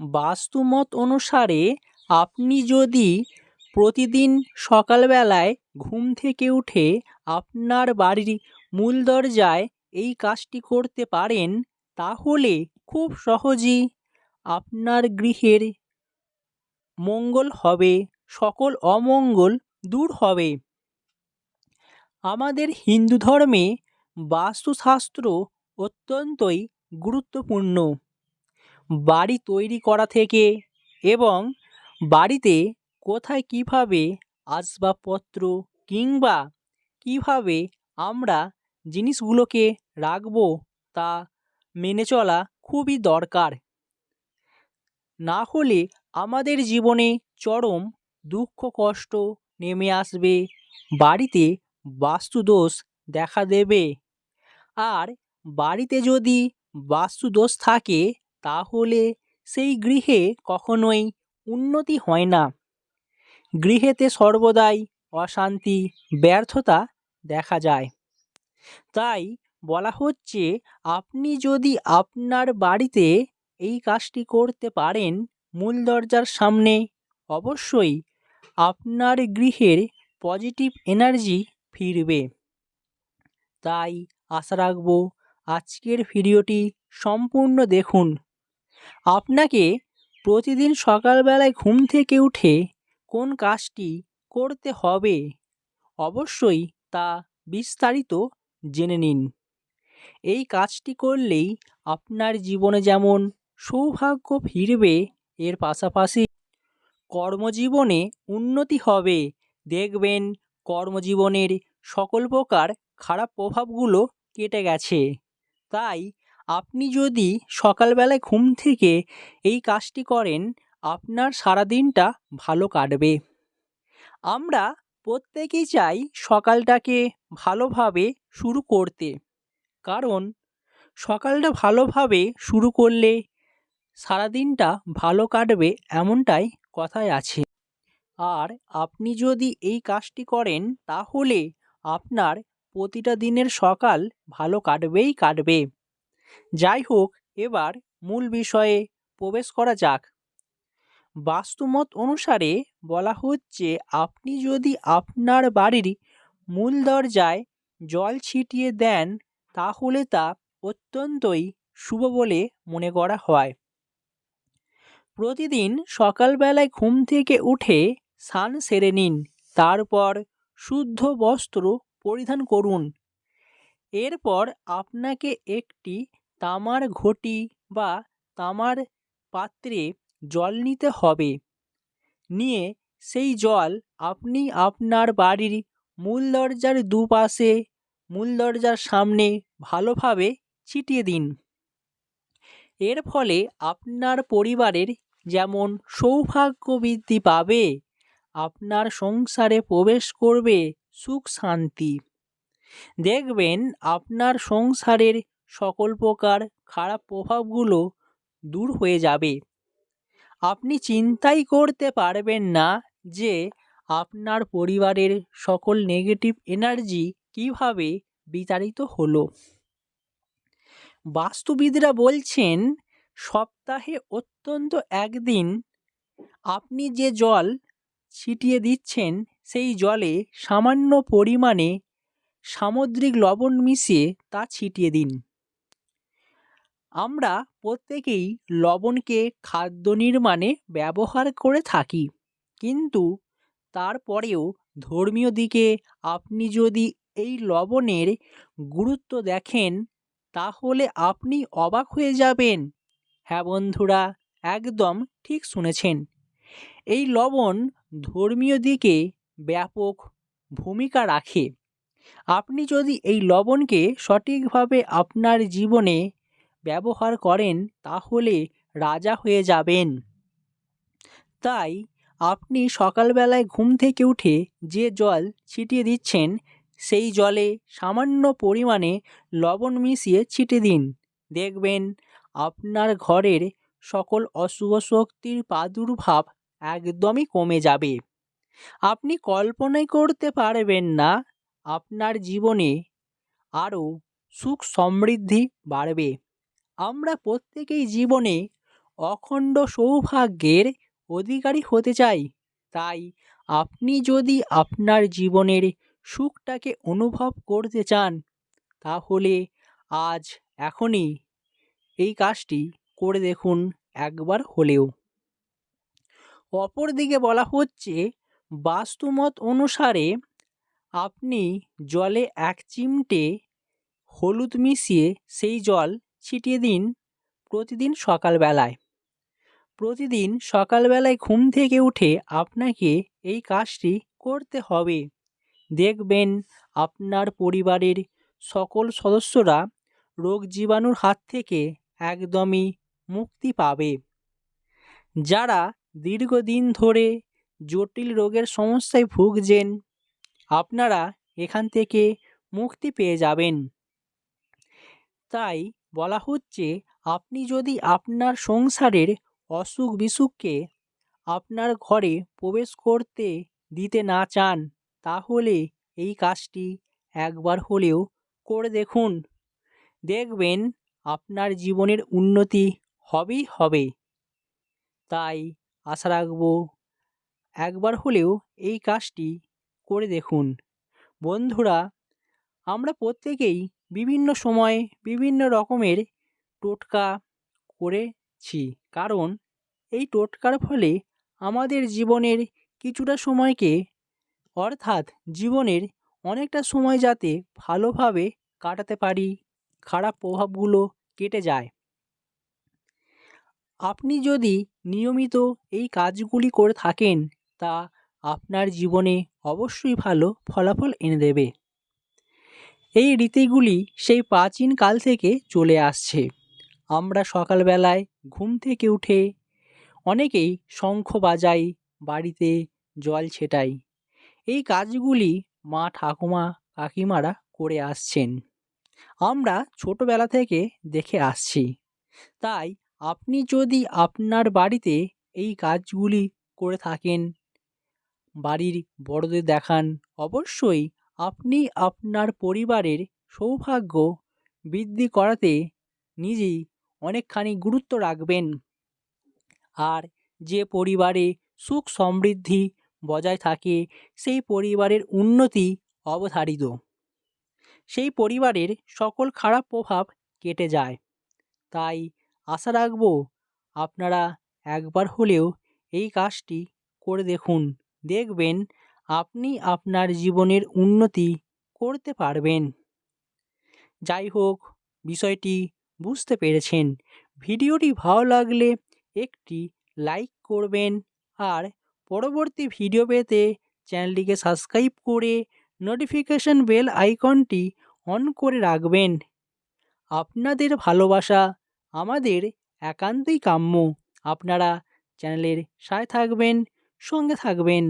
বাস্তুমত অনুসারে আপনি যদি প্রতিদিন সকালবেলায় ঘুম থেকে উঠে আপনার বাড়ির মূল দরজায় এই কাজটি করতে পারেন, তাহলে খুব সহজেই আপনার গৃহের মঙ্গল হবে, সকল অমঙ্গল দূর হবে। আমাদের হিন্দু ধর্মে বাস্তুশাস্ত্র অত্যন্তই গুরুত্বপূর্ণ। বাড়ি তৈরি করা থেকে এবং বাড়িতে কোথায় কীভাবে আসবাবপত্র কিংবা কীভাবে আমরা জিনিসগুলোকে রাখব তা মেনে চলা খুবই দরকার। না হলে আমাদের জীবনে চরম দুঃখ কষ্ট নেমে আসবে, বাড়িতে বাস্তুদোষ দেখা দেবে। আর বাড়িতে যদি বাস্তুদোষ থাকে তাহলে সেই গৃহে কখনোই উন্নতি হয় না। গৃহেতে সর্বদাই অশান্তি, ব্যর্থতা দেখা যায়। তাই বলা হচ্ছে, আপনি যদি আপনার বাড়িতে এই কাজটি করতে পারেন, মূল দরজার সামনে অবশ্যই আপনার গৃহের পজিটিভ এনার্জি ফিরবে। তাই আশা রাখব, আজকের ভিডিওটি সম্পূর্ণ দেখুন। আপনাকে প্রতিদিন সকালবেলায় ঘুম থেকে উঠে কোন কাজটি করতে হবে? অবশ্যই তা বিস্তারিত জেনে নিন। এই কাজটি করলেই আপনার জীবনে যেমন সৌভাগ্য ফিরবে, এর পাশাপাশি কর্মজীবনে উন্নতি হবে। দেখবেন কর্মজীবনের সকল প্রকার খারাপ প্রভাবগুলো কেটে গেছে। তাই আপনি যদি সকালবেলায় ঘুম থেকে এই কাজটি করেন, আপনার সারাদিনটা ভালো কাটবে। আমরা প্রত্যেকেই চাই সকালটাকে ভালোভাবে শুরু করতে। কারণ, সকালটা ভালোভাবে শুরু করলে সারাদিনটা ভালো কাটবে এমনটাই কথায় আছে। আর আপনি যদি এই কাজটি করেন, তাহলে আপনার প্রতিটা দিনের সকাল ভালো কাটবেই কাটবে। যাই হোক, এবার মূল বিষয়ে প্রবেশ করা যাক। বাস্তুমত অনুসারে বলা হচ্ছে, আপনি যদি আপনার বাড়ির মূল দরজায় জল ছিটিয়ে দেন, তাহলে তা অত্যন্তই শুভ বলে মনে করা হয়। প্রতিদিন সকালবেলায় ঘুম থেকে উঠে স্নান সেরে নিন, তারপর শুদ্ধ বস্ত্র পরিধান করুন। এরপর আপনাকে একটি তামার ঘটি বা তামার পাত্রে জল নিতে হবে। নিয়ে সেই জল আপনি আপনার বাড়ির মূল দরজার দুপাশে, মূল দরজার সামনে ভালোভাবে ছিটিয়ে দিন। এর ফলে আপনার পরিবারের যেমন সৌভাগ্য বৃদ্ধি পাবে, আপনার সংসারে প্রবেশ করবে সুখ শান্তি। দেখবেন আপনার সংসারের সকল প্রকার খারাপ প্রভাবগুলো দূর হয়ে যাবে। আপনি চিন্তাই করতে পারবেন না যে আপনার পরিবারের সকল নেগেটিভ এনার্জি কীভাবে বিতাড়িত হলো। বাস্তুবিদরা বলছেন, সপ্তাহে অত্যন্ত একদিন আপনি যে জল ছিটিয়ে দিচ্ছেন, সেই জলে সামান্য পরিমাণে সামুদ্রিক লবণ মিশিয়ে তা ছিটিয়ে দিন। আমরা প্রত্যেকেই লবণকে খাদ্য নির্মাণে ব্যবহার করে থাকি। কিন্তু তারপরেও ধর্মীয় দিকে আপনি যদি এই লবণের গুরুত্ব দেখেন, তাহলে আপনি অবাক হয়ে যাবেন। হ্যাঁ বন্ধুরা, একদম ঠিক শুনেছেন। এই লবণ ধর্মীয় দিকে ব্যাপক ভূমিকা রাখে। আপনি যদি এই লবণকে সঠিকভাবে আপনার জীবনে ব্যবহার করেন, তাহলে রাজা হয়ে যাবেন। তাই আপনি সকালবেলায় ঘুম থেকে উঠে যে জল ছিটিয়ে দিচ্ছেন, সেই জলে সামান্য পরিমাণে লবণ মিশিয়ে ছিটে দিন। দেখবেন আপনার ঘরের সকল অশুভ শক্তির প্রাদুর্ভাব একদমই কমে যাবে। আপনি কল্পনাই করতে পারবেন না, আপনার জীবনে আরও সুখ সমৃদ্ধি বাড়বে। আমরা প্রত্যেকেই জীবনে অখণ্ড সৌভাগ্যের অধিকারী হতে চাই। তাই আপনি যদি আপনার জীবনের সুখটাকে অনুভব করতে চান, তাহলে আজ এখনই এই কাজটি করে দেখুন একবার হলেও। অপরদিকে বলা হচ্ছে, বাস্তুমত অনুসারে আপনি জলে এক চিমটে হলুদ মিশিয়ে সেই জল ছিটিয়ে দিন প্রতিদিন সকালবেলায়। প্রতিদিন সকালবেলায় ঘুম থেকে উঠে আপনাকে এই কাজটি করতে হবে। দেখবেন আপনার পরিবারের সকল সদস্যরা রোগ জীবাণুর হাত থেকে একদমই মুক্তি পাবে। যারা দীর্ঘদিন ধরে জটিল রোগের সমস্যায় ভুগছেন, আপনারা এখান থেকে মুক্তি পেয়ে যাবেন। তাই বলা হচ্ছে, আপনি যদি আপনার সংসারের অসুখ বিসুখকে আপনার ঘরে প্রবেশ করতে দিতে না চান, তাহলে এই কাজটি একবার হলেও করে দেখুন। দেখবেন আপনার জীবনের উন্নতি হবেই হবে। তাই আশা রাখব, একবার হলেও এই কাজটি করে দেখুন। বন্ধুরা, আমরা প্রত্যেকেই বিভিন্ন সময়ে বিভিন্ন রকমের টোটকা করেছি। কারণ এই টোটকার ফলে আমাদের জীবনের কিছুটা সময়কে, অর্থাৎ জীবনের অনেকটা সময় যাতে ভালোভাবে কাটাতে পারি, খারাপ প্রভাবগুলো কেটে যায়। আপনি যদি নিয়মিত এই কাজগুলি করে থাকেন, তা আপনার জীবনে অবশ্যই ভালো ফলাফল এনে দেবে। এই রীতিগুলি সেই প্রাচীন কাল থেকে চলে আসছে। আমরা সকালবেলায় ঘুম থেকে উঠে অনেকেই শঙ্খ বাজাই, বাড়িতে জল ছেটাই। এই কাজগুলি মা ঠাকুমা কাকিমারা করে আসছেন। আমরা ছোটোবেলা থেকে দেখে আসছি। তাই আপনি যদি আপনার বাড়িতে এই কাজগুলি করে থাকেন, বাড়ির বড়দের দেখান, অবশ্যই আপনি আপনার পরিবারের সৌভাগ্য বৃদ্ধি করাতে নিজেই অনেকখানি গুরুত্ব রাখবেন। আর যে পরিবারে সুখ সমৃদ্ধি বজায় থাকে, সেই পরিবারের উন্নতি অবধারিত। সেই পরিবারের সকল খারাপ প্রভাব কেটে যায়। তাই আশা রাখব আপনারা একবার হলেও এই কাজটি করে দেখুন, দেখবেন আপনি আপনার জীবনের উন্নতি করতে পারবেন। যাই হোক, বিষয়টি বুঝতে পেরেছেন। ভিডিওটি ভালো লাগলে একটি লাইক করবেন আর পরবর্তী ভিডিও পেতে চ্যানেলটিকে সাবস্ক্রাইব করে নোটিফিকেশন বেল আইকনটি অন করে রাখবেন। আপনাদের ভালোবাসা আমাদের একান্তই কাম্য। আপনারা চ্যানেলের সাথে থাকবেন, সঙ্গে থাকবেন।